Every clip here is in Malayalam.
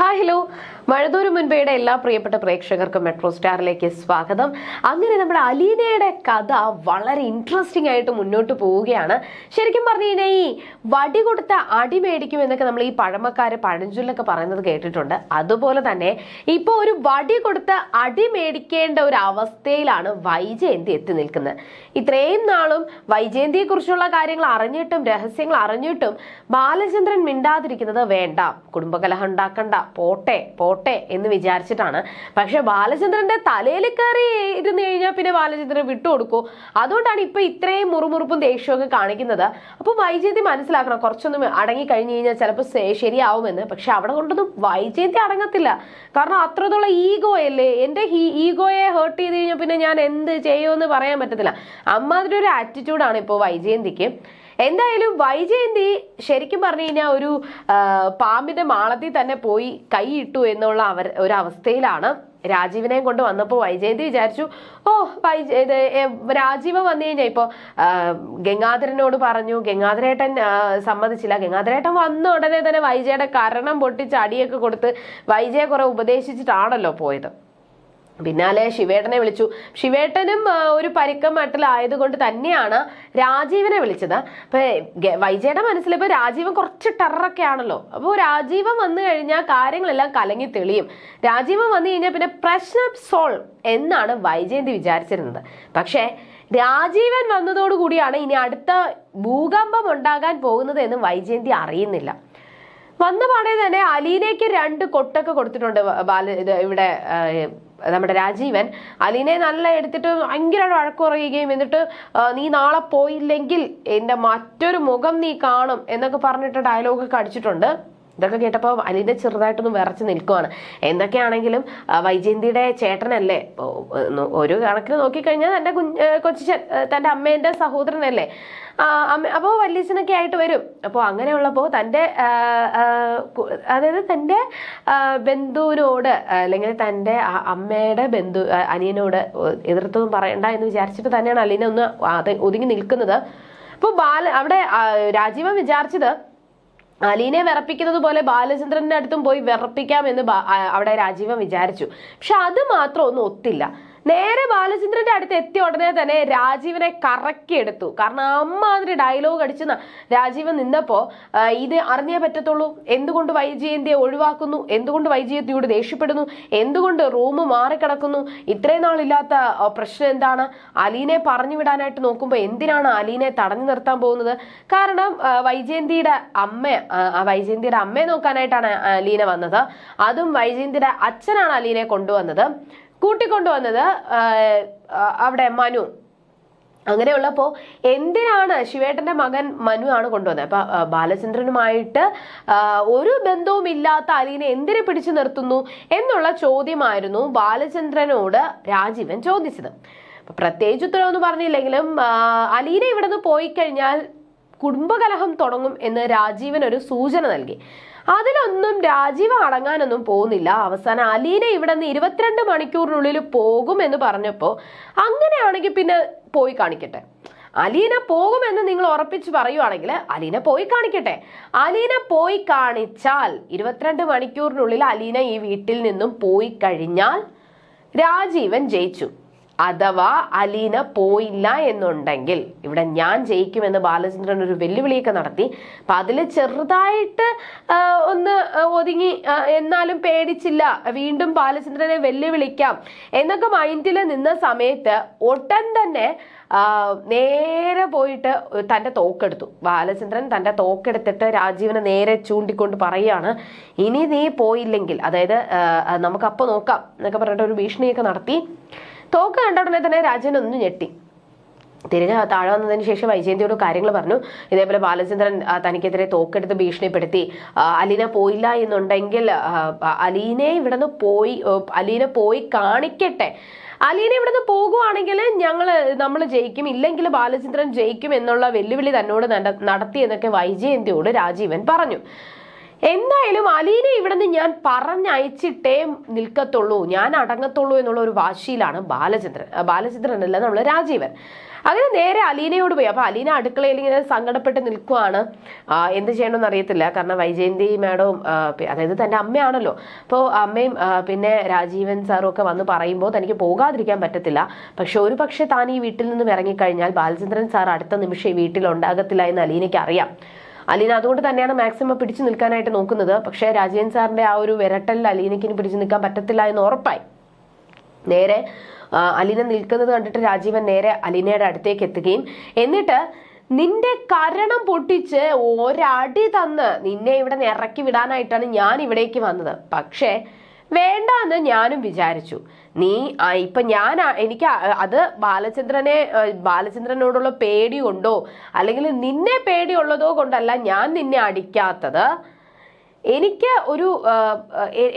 ഹായ് ഹലോ മഴതൂര് മുൻപേയുടെ എല്ലാ പ്രിയപ്പെട്ട പ്രേക്ഷകർക്കും മെട്രോ സ്റ്റാറിലേക്ക് സ്വാഗതം. അങ്ങനെ നമ്മുടെ അലീനയുടെ കഥ വളരെ ഇൻട്രസ്റ്റിംഗ് ആയിട്ട് മുന്നോട്ട് പോവുകയാണ്. ശരിക്കും പറഞ്ഞു കഴിഞ്ഞാൽ ഈ വടി കൊടുത്ത അടി മേടിക്കും എന്നൊക്കെ നമ്മൾ ഈ പഴമക്കാര് പഴഞ്ചൊല്ലൊക്കെ പറയുന്നത് കേട്ടിട്ടുണ്ട്. അതുപോലെ തന്നെ ഇപ്പോൾ ഒരു വടി കൊടുത്ത് അടി മേടിക്കേണ്ട ഒരു അവസ്ഥയിലാണ് വൈജയന്തി എത്തി നിൽക്കുന്നത്. ഇത്രയും നാളും വൈജയന്തിയെ കുറിച്ചുള്ള കാര്യങ്ങൾ അറിഞ്ഞിട്ടും രഹസ്യങ്ങൾ അറിഞ്ഞിട്ടും ബാലചന്ദ്രൻ മിണ്ടാതിരിക്കുന്നത് വേണ്ട. കുടുംബകലഹം ഉണ്ടാക്കണ്ട. പോട്ടെ പോട്ടെ എന്ന് വിചാരിച്ചിട്ടാണ്. പക്ഷെ ബാലചന്ദ്രന്റെ തലയിൽ കയറി ഇരുന്ന് കഴിഞ്ഞാൽ പിന്നെ ബാലചന്ദ്രൻ വിട്ടുകൊടുക്കൂ. അതുകൊണ്ടാണ് ഇപ്പൊ ഇത്രയും മുറുമുറുപ്പും ദേഷ്യമൊക്കെ കാണിക്കുന്നത്. അപ്പൊ വൈജയന്തി മനസ്സിലാക്കണം കുറച്ചൊന്നും അടങ്ങി കഴിഞ്ഞു കഴിഞ്ഞാൽ ചിലപ്പോൾ ശരിയാവുമെന്ന്. പക്ഷെ അവിടെ കൊണ്ടൊന്നും വൈജയന്തി അടങ്ങത്തില്ല. കാരണം അത്രത്തോളം ഈഗോ അല്ലേ? എന്റെ ഈഗോയെ ഹേർട്ട് ചെയ്ത് കഴിഞ്ഞാൽ പിന്നെ ഞാൻ എന്ത് ചെയ്യുമെന്ന് പറയാൻ പറ്റത്തില്ല. അമ്മാതിരി ഒരു ആറ്റിറ്റ്യൂഡാണ് ഇപ്പോൾ വൈജയന്തിക്ക്. എന്തായാലും വൈജയന്തി ശരിക്കും പറഞ്ഞു കഴിഞ്ഞാൽ ഒരു പാമ്പിന്റെ മാളത്തിൽ തന്നെ പോയി കൈയിട്ടു എന്നുള്ള അവർ ഒരവസ്ഥയിലാണ് രാജീവിനെയും കൊണ്ട് വന്നപ്പോൾ വൈജയന്തി വിചാരിച്ചു ഓ വൈജ ഇത് രാജീവ് വന്നു കഴിഞ്ഞാൽ ഇപ്പോൾ ഗംഗാധരനോട് പറഞ്ഞു ഗംഗാധരേട്ടൻ സമ്മതിച്ചില്ല. ഗംഗാധരേട്ടൻ വന്ന ഉടനെ തന്നെ വൈജയുടെ കരണം പൊട്ടിച്ച് അടിയൊക്കെ കൊടുത്ത് വൈജയെ കുറെ ഉപദേശിച്ചിട്ടാണല്ലോ പോയത്. പിന്നാലെ ശിവേട്ടനെ വിളിച്ചു. ശിവേട്ടനും ഒരു പരിക്കം മട്ടിലായതുകൊണ്ട് തന്നെയാണ് രാജീവനെ വിളിച്ചത്. അപ്പൊ വൈജയുടെ മനസ്സിൽ ഇപ്പൊ രാജീവൻ കുറച്ച് ടെററൊക്കെ ആണല്ലോ അപ്പോൾ രാജീവൻ വന്നു കഴിഞ്ഞാൽ കാര്യങ്ങളെല്ലാം കലങ്ങി തെളിയും. രാജീവൻ വന്നു കഴിഞ്ഞാൽ പിന്നെ പ്രശ്നം സോൾവ് എന്നാണ് വൈജയന്തി വിചാരിച്ചിരുന്നത്. പക്ഷേ രാജീവൻ വന്നതോടുകൂടിയാണ് ഇനി അടുത്ത ഭൂകമ്പം ഉണ്ടാകാൻ പോകുന്നത് എന്ന് വൈജയന്തി അറിയുന്നില്ല. വന്ന പാടെ തന്നെ അലീനയ്ക്ക് രണ്ട് കൊട്ടൊക്കെ കൊടുത്തിട്ടുണ്ട് ബാല ഇത് ഇവിടെ നമ്മുടെ രാജീവൻ. അലീനെ നല്ല എടുത്തിട്ട് ഭയങ്കര വഴക്ക് പറയുകയും എന്നിട്ട് നീ നാളെ പോയില്ലെങ്കിൽ എന്റെ മറ്റൊരു മുഖം നീ കാണും എന്നൊക്കെ പറഞ്ഞിട്ട് ഡയലോഗൊക്കെ അടിച്ചിട്ടുണ്ട്. ഇതൊക്കെ കേട്ടപ്പോൾ അലീന ചെറുതായിട്ടൊന്ന് വിറച്ച് നിൽക്കുവാണ്. എന്തൊക്കെയാണെങ്കിലും വൈജയന്തിയുടെ ചേട്ടനല്ലേ? ഒരു കണക്കിന് നോക്കിക്കഴിഞ്ഞാൽ തന്റെ കുഞ്ഞ് കൊച്ചിച്ചൻ തന്റെ അമ്മേന്റെ സഹോദരനല്ലേ? അപ്പോൾ വല്യച്ഛനൊക്കെ ആയിട്ട് വരും. അപ്പോൾ അങ്ങനെയുള്ളപ്പോൾ തന്റെ അതായത് തന്റെ ബന്ധുവിനോട് അല്ലെങ്കിൽ തന്റെ അമ്മയുടെ ബന്ധു അനിയനോട് എതിർത്തൊന്നും പറയണ്ട എന്ന് വിചാരിച്ചിട്ട് തന്നെയാണ് അലീന ഒന്ന് ഒതുങ്ങി നിൽക്കുന്നത്. അപ്പോൾ ബാല അവിടെ രാജീവൻ വിചാരിച്ചത് അലീനെ വിറപ്പിക്കുന്നത് പോലെ ബാലചന്ദ്രന്റെ അടുത്തും പോയി വിറപ്പിക്കാം എന്ന് അവിടെ രാജീവൻ വിചാരിച്ചു. പക്ഷെ അത് മാത്രം ഒന്നും ഒത്തില്ല. നേരെ ബാലചന്ദ്രന്റെ അടുത്ത് എത്തിയ ഉടനെ തന്നെ രാജീവനെ കറക്കിയെടുത്തു. കാരണം അമ്മാതിരി ഡയലോഗ് അടിച്ച് ന- രാജീവൻ നിന്നപ്പോ ഇത് അറിഞ്ഞേ പറ്റത്തുള്ളൂ. എന്തുകൊണ്ട് വൈജയന്തിയെ ഒഴിവാക്കുന്നു? എന്തുകൊണ്ട് വൈജയന്തിയോട് ദേഷ്യപ്പെടുന്നു? എന്തുകൊണ്ട് റൂം മാറിക്കിടക്കുന്നു? ഇത്രയും നാളില്ലാത്ത പ്രശ്നം എന്താണ്? അലീനെ പറഞ്ഞു വിടാനായിട്ട് നോക്കുമ്പോൾ എന്തിനാണ് അലീനെ തടഞ്ഞു നിർത്താൻ പോകുന്നത്? കാരണം വൈജയന്തിയുടെ അമ്മ വൈജയന്തിയുടെ അമ്മയെ നോക്കാനായിട്ടാണ് അലീന വന്നത്. അതും വൈജയന്തിയുടെ അച്ഛനാണ് അലീനെ കൊണ്ടുവന്നത്. കൂട്ടിക്കൊണ്ടുവന്നത് അവിടെ മനു. അങ്ങനെ ഉള്ളപ്പോൾ എന്തിനാണ് ശിവേട്ടന്റെ മകൻ മനു ആണ് കൊണ്ടുവന്നത്? അപ്പൊ ബാലചന്ദ്രനുമായിട്ട് ഒരു ബന്ധവും ഇല്ലാത്ത അലീനെ എന്തിനെ പിടിച്ചു നിർത്തുന്നു എന്നുള്ള ചോദ്യമായിരുന്നു ബാലചന്ദ്രനോട് രാജീവൻ ചോദിച്ചത്. പ്രത്യേകിച്ച് ഉത്തരവൊന്നും പറഞ്ഞില്ലെങ്കിലും അലീന ഇവിടെ നിന്ന് പോയി കഴിഞ്ഞാൽ കുടുംബകലഹം തുടങ്ങും എന്ന് രാജീവൻ ഒരു സൂചന നൽകി. അതിലൊന്നും രാജീവ് അടങ്ങാനൊന്നും പോകുന്നില്ല. അവസാനം അലീന ഇവിടെ നിന്ന് ഇരുപത്തിരണ്ട് മണിക്കൂറിനുള്ളിൽ പോകും എന്ന് പറഞ്ഞപ്പോൾ അങ്ങനെയാണെങ്കിൽ പിന്നെ പോയി കാണിക്കട്ടെ. അലീന പോകുമെന്ന് നിങ്ങൾ ഉറപ്പിച്ച് പറയുവാണെങ്കിൽ അലീന പോയി കാണിക്കട്ടെ. അലീന പോയി കാണിച്ചാൽ ഇരുപത്തിരണ്ട് മണിക്കൂറിനുള്ളിൽ അലീന ഈ വീട്ടിൽ നിന്നും പോയി കഴിഞ്ഞാൽ രാജീവൻ ജയിച്ചു. അഥവാ അലീന പോയില്ല എന്നുണ്ടെങ്കിൽ ഇവിടെ ഞാൻ ജയിക്കുമെന്ന് ബാലചന്ദ്രൻ ഒരു വെല്ലുവിളിയൊക്കെ നടത്തി അപ്പൊ അതിൽ ചെറുതായിട്ട് ഒന്ന് ഒതുങ്ങി എന്നാലും പേടിച്ചില്ല വീണ്ടും ബാലചന്ദ്രനെ വെല്ലുവിളിക്കാം എന്നൊക്കെ മൈൻഡിൽ നിന്ന സമയത്ത് ഒട്ടൻ തന്നെ നേരെ പോയിട്ട് തന്റെ തോക്കെടുത്തു. ബാലചന്ദ്രൻ തന്റെ തോക്കെടുത്തിട്ട് രാജീവിനെ നേരെ ചൂണ്ടിക്കൊണ്ട് പറയുകയാണ് ഇനി നീ പോയില്ലെങ്കിൽ അതായത് നമുക്കപ്പോൾ നോക്കാം എന്നൊക്കെ പറഞ്ഞിട്ട് ഒരു ഭീഷണിയൊക്കെ നടത്തി. തോക്ക് കണ്ട ഉടനെ തന്നെ രാജൻ ഒന്ന് ഞെട്ടി. തിരികെ താഴെ വന്നതിന് ശേഷം വൈജയന്തിയോട് കാര്യങ്ങൾ പറഞ്ഞു. ഇതേപോലെ ബാലചന്ദ്രൻ തനിക്കെതിരെ തോക്കെടുത്ത് ഭീഷണിപ്പെടുത്തി. അലീന പോയില്ല എന്നുണ്ടെങ്കിൽ അലീനെ ഇവിടുന്ന് പോയി അലീനെ പോയി കാണിക്കട്ടെ. അലീന ഇവിടുന്ന് പോകുവാണെങ്കിൽ ഞങ്ങൾ നമ്മൾ ജയിക്കും. ഇല്ലെങ്കിൽ ബാലചന്ദ്രൻ ജയിക്കും എന്നുള്ള വെല്ലുവിളി തന്നോട് നട- നടത്തി എന്നൊക്കെ വൈജയന്തിയോട് രാജീവൻ പറഞ്ഞു. എന്തായാലും അലീനെ ഇവിടുന്ന് ഞാൻ പറഞ്ഞയച്ചിട്ടേ നിൽക്കത്തുള്ളൂ. ഞാൻ അടങ്ങത്തുള്ളൂ എന്നുള്ള ഒരു വാശിയിലാണ് ബാലചന്ദ്രൻ. ബാലചന്ദ്രൻ അല്ല നമ്മൾ രാജീവൻ. അങ്ങനെ നേരെ അലീനയോട് പോയി. അപ്പൊ അലീന അടുക്കളയിൽ ഇങ്ങനെ സങ്കടപ്പെട്ട് നിൽക്കുവാണ്. എന്ത് ചെയ്യണമെന്ന് അറിയത്തില്ല. കാരണം വൈജയന്തി മാഡവും അതായത് തന്റെ അമ്മയാണല്ലോ. അപ്പോൾ അമ്മയും പിന്നെ രാജീവൻ സാറും ഒക്കെ വന്ന് പറയുമ്പോൾ തനിക്ക് പോകാതിരിക്കാൻ പറ്റത്തില്ല. പക്ഷെ ഒരു പക്ഷേ താൻ ഈ വീട്ടിൽ നിന്നും ഇറങ്ങിക്കഴിഞ്ഞാൽ ബാലചന്ദ്രൻ സാർ അടുത്ത നിമിഷം ഈ വീട്ടിൽ ഉണ്ടാകത്തില്ല എന്ന് അലീനയ്ക്ക് അറിയാം. അലീന അതുകൊണ്ട് തന്നെയാണ് മാക്സിമം പിടിച്ചു നിൽക്കാനായിട്ട് നോക്കുന്നത്. പക്ഷേ രാജേൻ സാറിന്റെ ആ ഒരു വിരട്ടലിൽ അലീനയ്ക്ക് ഇനി പിടിച്ചു നിൽക്കാൻ പറ്റത്തില്ല എന്ന് ഉറപ്പായി. നേരെ അലീന നിൽക്കുന്നത് കണ്ടിട്ട് രാജീവൻ നേരെ അലീനയുടെ അടുത്തേക്ക് എത്തുകയും എന്നിട്ട് നിന്റെ കരണം പൊട്ടിച്ച് ഒരടി തന്ന് നിന്നെ ഇവിടെ നിന്ന് ഇറക്കി വിടാനായിട്ടാണ് ഞാൻ ഇവിടേക്ക് വന്നത്. പക്ഷേ വേണ്ട എന്ന് ഞാനും വിചാരിച്ചു. നീ ഇപ്പൊ ഞാൻ എനിക്ക് അത് ബാലചന്ദ്രനെ ബാലചന്ദ്രനോടുള്ള പേടി കൊണ്ടോ അല്ലെങ്കിൽ നിന്നെ പേടിയുള്ളതോ കൊണ്ടല്ല ഞാൻ നിന്നെ അടിക്കാത്തത്. എനിക്ക് ഒരു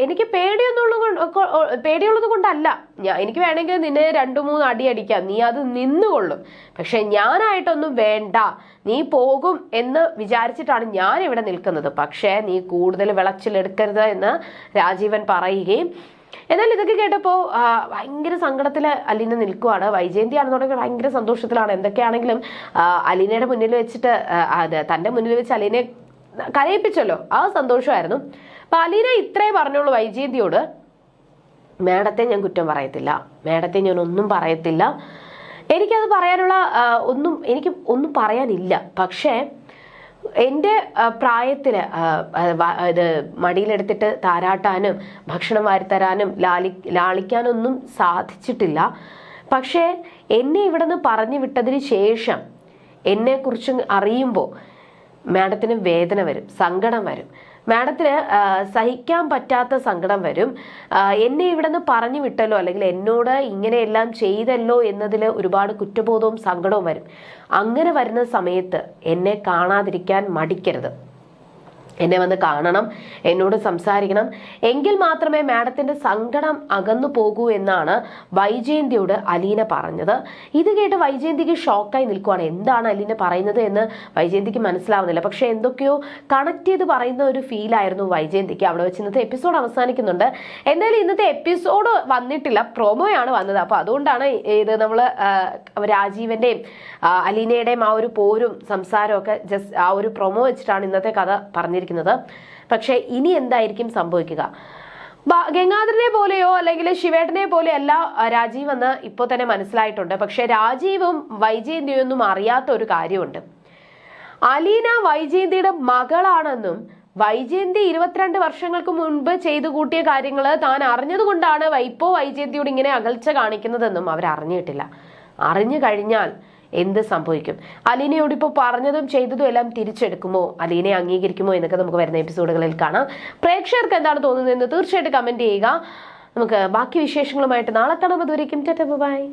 എനിക്ക് പേടിയൊന്നുള്ളത് കൊണ്ട് പേടിയുള്ളത് കൊണ്ടല്ല. ഞാൻ എനിക്ക് വേണമെങ്കിൽ നിന്നെ രണ്ടു മൂന്ന് അടി അടിക്കാം. നീ അത് നിന്നുകൊള്ളും. പക്ഷെ ഞാനായിട്ടൊന്നും വേണ്ട. നീ പോകും എന്ന് വിചാരിച്ചിട്ടാണ് ഞാൻ ഇവിടെ നിൽക്കുന്നത്. പക്ഷേ നീ കൂടുതൽ വിളച്ചിലെടുക്കരുത് എന്ന് രാജീവൻ പറയുകയും എന്നാൽ ഇതൊക്കെ കേട്ടപ്പോൾ ഭയങ്കര സങ്കടത്തിൽ അലീന നിൽക്കുവാണ്. വൈജയന്തി ആണെന്നുണ്ടെങ്കിൽ ഭയങ്കര സന്തോഷത്തിലാണ്. എന്തൊക്കെയാണെങ്കിലും അലീനയുടെ മുന്നിൽ വെച്ചിട്ട് അത് തന്റെ മുന്നിൽ വെച്ച് അലീനെ കരയിപ്പിച്ചല്ലോ. ആ സന്തോഷമായിരുന്നു. അപ്പൊ അലീന ഇത്രേ പറഞ്ഞോളൂ വൈജയന്തിയോട്. മേഡത്തെ ഞാൻ കുറ്റം പറയത്തില്ല. മേഡത്തെ ഞാൻ ഒന്നും പറയത്തില്ല. എനിക്കത് പറയാനുള്ള ഒന്നും എനിക്ക് ഒന്നും പറയാനില്ല. പക്ഷേ എന്റെ പ്രായത്തിൽ ഇത് മടിയിലെടുത്തിട്ട് താരാട്ടാനും ഭക്ഷണം വാരിത്തരാനും ലാളി ലാളിക്കാനൊന്നും സാധിച്ചിട്ടില്ല. പക്ഷേ എന്നെ ഇവിടെ നിന്ന് പറഞ്ഞു വിട്ടതിന് ശേഷം എന്നെക്കുറിച്ച് അറിയുമ്പോൾ മാഡത്തിന് വേദന വരും സങ്കടം വരും. മാഡത്തിന് സഹിക്കാൻ പറ്റാത്ത സങ്കടം വരും. എന്നെ ഇവിടെ നിന്ന് പറഞ്ഞു വിട്ടല്ലോ അല്ലെങ്കിൽ എന്നോട് ഇങ്ങനെയെല്ലാം ചെയ്തല്ലോ എന്നതിൽ ഒരുപാട് കുറ്റബോധവും സങ്കടവും വരും. അങ്ങനെ വരുന്ന സമയത്ത് എന്നെ കാണാതിരിക്കാൻ മടിക്കരുത്. എന്നെ വന്ന് കാണണം എന്നോട് സംസാരിക്കണം. എങ്കിൽ മാത്രമേ മാഡത്തിന്റെ സങ്കടം അകന്നു പോകൂ എന്നാണ് വൈജയന്തിയോട് അലീന പറഞ്ഞത്. ഇത് കേട്ട് വൈജയന്തിക്ക് ഷോക്കായി നിൽക്കുവാണ്. എന്താണ് അലീന പറയുന്നത് എന്ന് വൈജയന്തിക്ക് മനസ്സിലാവുന്നില്ല. പക്ഷെ എന്തൊക്കെയോ കണക്ട് ചെയ്ത് പറയുന്ന ഒരു ഫീലായിരുന്നു വൈജയന്തിക്ക് അവിടെ വെച്ച് ഇന്നത്തെ എപ്പിസോഡ് അവസാനിക്കുന്നുണ്ട്. എന്തായാലും ഇന്നത്തെ എപ്പിസോഡ് വന്നിട്ടില്ല. പ്രൊമോയാണ് വന്നത്. അപ്പോൾ അതുകൊണ്ടാണ് ഇത് നമ്മൾ രാജീവന്റെയും അലീനയുടെയും ആ ഒരു പോരും സംസാരമൊക്കെ ജസ്റ്റ് ആ ഒരു പ്രൊമോ വെച്ചിട്ടാണ് ഇന്നത്തെ കഥ പറഞ്ഞിരിക്കുന്നത്. പക്ഷേ ഇനി എന്തായിരിക്കും സംഭവിക്കുക? ഗംഗാധരനെ പോലെയോ അല്ലെങ്കിൽ ശിവേട്ടനെ പോലെയോ അല്ല രാജീവ് എന്ന് ഇപ്പോൾ തന്നെ മനസ്സിലായിട്ടുണ്ട്. പക്ഷെ രാജീവും വൈജയന്തിയും ഒന്നും അറിയാത്ത ഒരു കാര്യമുണ്ട്. അലീന വൈജയന്തിയുടെ മകളാണെന്നും വൈജയന്തി ഇരുപത്തിരണ്ട് വർഷങ്ങൾക്ക് മുൻപ് ചെയ്തു കൂട്ടിയ കാര്യങ്ങൾ താൻ അറിഞ്ഞതുകൊണ്ടാണ് വൈപ്പോ വൈജയന്തിയോട് ഇങ്ങനെ അകൽച്ച കാണിക്കുന്നതെന്നും അവർ അറിഞ്ഞിട്ടില്ല അറിഞ്ഞു കഴിഞ്ഞാൽ എന്ത് സംഭവിക്കും? അലീനയോട് ഇപ്പോൾ പറഞ്ഞതും ചെയ്തതും എല്ലാം തിരിച്ചെടുക്കുമോ? അലീനയെ അംഗീകരിക്കുമോ എന്നൊക്കെ നമുക്ക് വരുന്ന എപ്പിസോഡുകളിൽ കാണാം. പ്രേക്ഷകർക്ക് എന്താണ് തോന്നുന്നതെന്ന് തീർച്ചയായിട്ടും കമന്റ് ചെയ്യുക. നമുക്ക് ബാക്കി വിശേഷങ്ങളുമായിട്ട് നാളെ കാണാം. അതുവരേക്കും ബൈ.